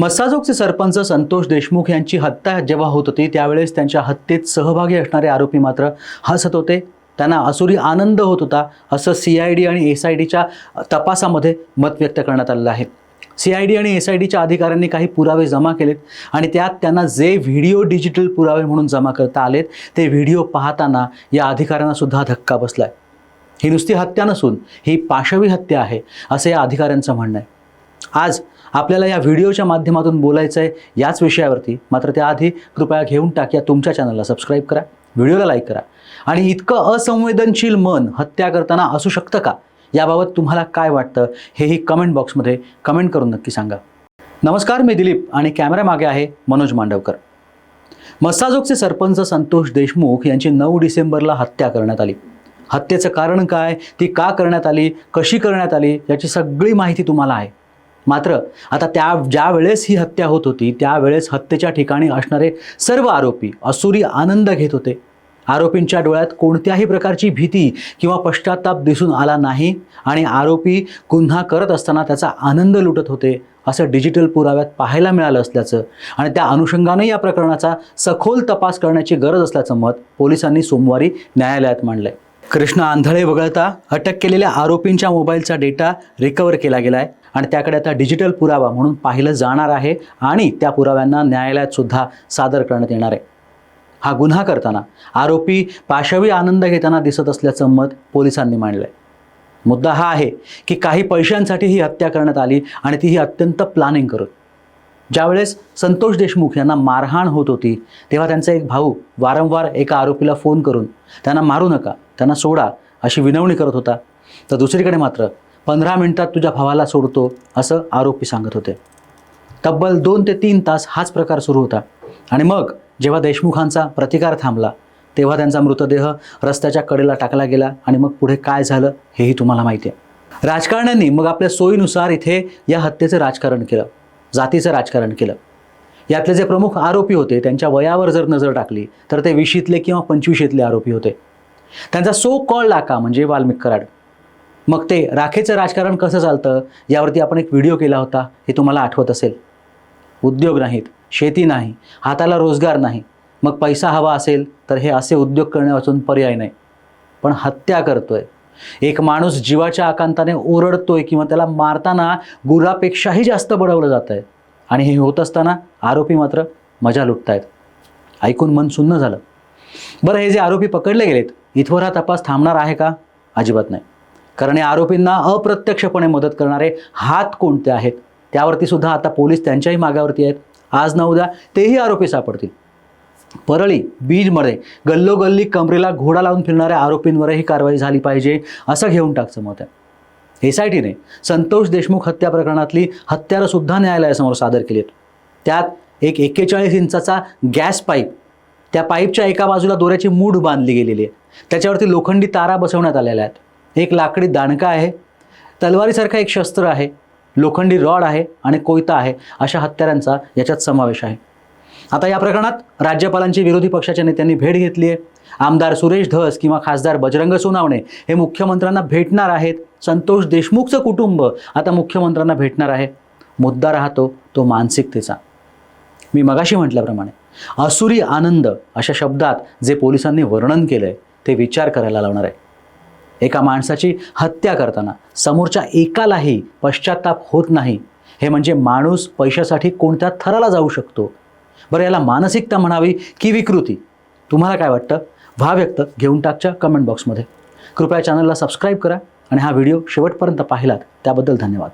मस्साजोगचे सरपंच संतोष देशमुख यांची हत्या जेव्हा होत होती त्यावेळेस त्यांच्या हत्येत सहभागी असणारे आरोपी मात्र हसत होते. त्यांना असुरी आनंद होत होता असं सी आय डी आणि एस आय डीच्या तपासामध्ये मत व्यक्त करण्यात आलेलं आहे. सी आय डी आणि एस आय डीच्या अधिकाऱ्यांनी काही पुरावे जमा केलेत आणि त्यात त्यांना जे व्हिडिओ डिजिटल पुरावे म्हणून जमा करता आलेत ते व्हिडिओ पाहताना या अधिकाऱ्यांना सुद्धा धक्का आहे ही नुसती हत्या नसून ही पाशवी हत्या आहे असं या अधिकाऱ्यांचं म्हणणं आहे. आज आपल्याला या व्हिडिओच्या माध्यमातून बोलायचं आहे याच विषयावरती. मात्र त्याआधी कृपया घेऊन टाक्या तुमच्या चॅनलला सबस्क्राईब करा व्हिडिओला लाईक करा. आणि इतकं असंवेदनशील मन हत्या करताना असू शकतं का? याबाबत तुम्हाला काय वाटतं? हेही कमेंट बॉक्समध्ये कमेंट करून नक्की सांगा. नमस्कार मी दिलीप आणि कॅमेऱ्यामागे आहे मनोज मांडवकर. मस्साजोगचे सरपंच संतोष देशमुख यांची नऊ डिसेंबरला हत्या करण्यात आली. हत्येचं कारण काय? ती का करण्यात आली? कशी करण्यात आली? याची सगळी माहिती तुम्हाला आहे. मात्र आता त्या ज्या वेळेस ही हत्या होत होती त्यावेळेस हत्येच्या ठिकाणी असणारे सर्व आरोपी असुरी आनंद घेत होते. आरोपींच्या डोळ्यात कोणत्याही प्रकारची भीती किंवा पश्चाताप दिसून आला नाही आणि आरोपी गुन्हा करत असताना त्याचा आनंद लुटत होते असं डिजिटल पुराव्यात पाहायला मिळालं असल्याचं आणि त्या अनुषंगाने या प्रकरणाचा सखोल तपास करण्याची गरज असल्याचं मत पोलिसांनी सोमवारी न्यायालयात मांडलंय. कृष्ण आंधळे वगळता अटक केलेल्या आरोपींच्या मोबाईलचा डेटा रिकवर केला गेला आहे आणि त्याकडे आता डिजिटल पुरावा म्हणून पाहिलं जाणार आहे आणि त्या पुराव्यांना न्यायालयात सुद्धा सादर करण्यात येणार आहे. हा गुन्हा करताना आरोपी पाशवी आनंद घेताना दिसत असल्याचं मत पोलिसांनी मांडलं आहे मुद्दा हा आहे की काही पैशांसाठी ही हत्या करण्यात आली आणि ती ही अत्यंत प्लॅनिंग करून ज्यावेळेस संतोष देशमुख यांना मारहाण होत होती तेव्हा त्यांचा एक भाऊ वारंवार एका आरोपीला फोन करून त्यांना मारू नका त्यांना सोडा अशी विनवणी करत होता. तर दुसरीकडे मात्र पंधरा मिनिटात तुझ्या भावाला सोडतो असं आरोपी सांगत होते. तब्बल दोन ते तीन तास हाच प्रकार सुरू होता. आणि मग जेव्हा देशमुखांचा प्रतिकार थांबला तेव्हा त्यांचा मृतदेह रस्त्याच्या कडेला टाकला गेला आणि मग पुढे काय झालं हेही तुम्हाला माहिती आहे. राजकारण्यांनी मग आपल्या सोयीनुसार इथे या हत्येचं राजकारण केलं जातीचं राजकारण केलं. यातले जे प्रमुख आरोपी होते त्यांच्या वयावर जर नजर टाकली तर ते विशीतले किंवा पंचवीशीतले आरोपी होते. त्यांचा सो कॉल लाका म्हणजे वाल्मिक कराड. मग ते राखेचं राजकारण कसं चालतं? यावरती आपण एक व्हिडिओ केला होता. हे तुम्हाला आठवत असेल. उद्योग नाहीत शेती नाही हाताला रोजगार नाही. मग पैसा हवा असेल तर हे असे उद्योग करण्यापासून पर्याय नाही. पण हत्या करतोय. एक माणूस जीवाच्या आकांताने ओरडतोय किंवा त्याला मारताना गुरापेक्षाही जास्त बडवलं जात आहे आणि हे होत असताना आरोपी मात्र मजा लुटतायत. ऐकून मन सुन्न झालं. बरं हे जे आरोपी पकडले गेलेत इथवर हा तपास थांबणार आहे का? अजिबात नाही. कारण या आरोपींना अप्रत्यक्षपणे मदत करणारे हात कोणते आहेत? त्यावरती सुद्धा आता पोलीस त्यांच्याही मागावरती आहेत. आज ना उद्या तेही आरोपी सापडतील. परळी बीजमध्ये गल्लोगल्ली कमरेला घोडा लावून फिरणाऱ्या आरोपींवरही कारवाई झाली पाहिजे असं घेऊन टाकचं मत आहे. एस आय टीने संतोष देशमुख हत्या प्रकरणातली हत्यारंसुद्धा न्यायालयासमोर सादर केली आहेत त्यात एक एक्केचाळीस इंचाचा गॅस पाईप त्या पाईपच्या एका बाजूला दोऱ्याची मूठ बांधली गेलेली आहे. त्याच्यावरती लोखंडी तारा बसवण्यात आलेल्या आहेत. एक लाकडी दाणका आहे. तलवारीसारखा एक शस्त्र आहे. लोखंडी रॉड आहे आणि कोयता आहे अशा हत्यारांचा याच्यात समावेश आहे. आता या प्रकरणात राज्यपालांची विरोधी पक्षाच्या नेत्यांनी भेट घेतली आहे. आमदार सुरेश धस किंवा खासदार बजरंग सोनावणे हे मुख्यमंत्र्यांना भेटणार आहेत. संतोष देशमुखचं कुटुंब आता मुख्यमंत्र्यांना भेटणार आहे. मुद्दा राहतो तो मानसिकतेचा. मी मगाशी म्हटल्याप्रमाणे असुरी आनंद अशा शब्दात जे पोलिसांनी वर्णन केलं आहे ते विचार करायला लावणार आहे. एका माणसाची हत्या करताना समोरच्या एकालाही पश्चाताप होत नाही. हे म्हणजे माणूस पैशासाठी कोणत्या थराला जाऊ शकतो? बरं याला मानसिकता म्हणावी की विकृती? तुम्हाला काय वाटतं? व्हा व्यक्त घेऊन टाकच्या कमेंट बॉक्समध्ये कृपया चॅनलला सबस्क्राईब करा आणि हा व्हिडिओ शेवटपर्यंत पाहिलात. त्याबद्दल धन्यवाद.